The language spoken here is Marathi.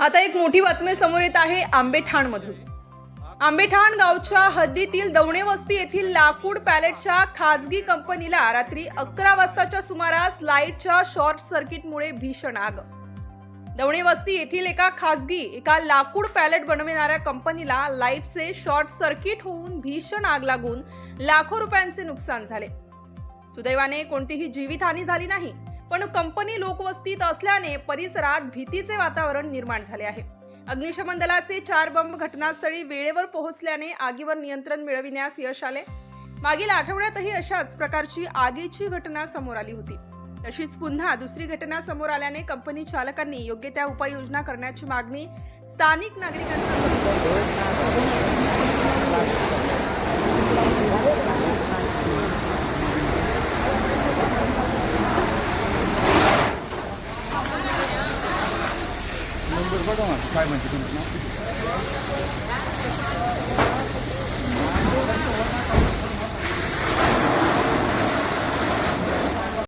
आता एक मोठी बातमी समोर येत आहे आंबेठाण मधून आंबेठाण गावच्या हद्दीतील दवणे वस्ती येथील लाकूड पॅलेटच्या खाजगी कंपनीला रात्री अकरा वाजताच्या सुमारास लाईटच्या शॉर्ट सर्किटमुळे भीषण आग. दवणे वस्ती येथील एका खाजगी एका लाकूड पॅलेट बनविणाऱ्या कंपनीला लाईटचे शॉर्ट सर्किट होऊन भीषण आग लागून लाखो रुपयांचे नुकसान झाले. सुदैवाने कोणतीही जीवितहानी झाली नाही. पण कंपनी लोकवस्तीत असल्याने परिसरात भीतीचे वातावरण निर्माण झाले आहे. अग्निशमन दलाचे चार बंब घटनास्थळी वेळेवर पोहोचल्याने आगीवर नियंत्रण मिळविण्यास यश आले. मागील आठवड्यातही अशाच प्रकारची आगीची घटना समोर आली होती. तशीच पुन्हा दुसरी घटना समोर आल्याने कंपनी चालकांनी योग्य त्या उपाययोजना करण्याची मागणी स्थानिक नागरिकांना बघा ना काय म्हणते तुमचं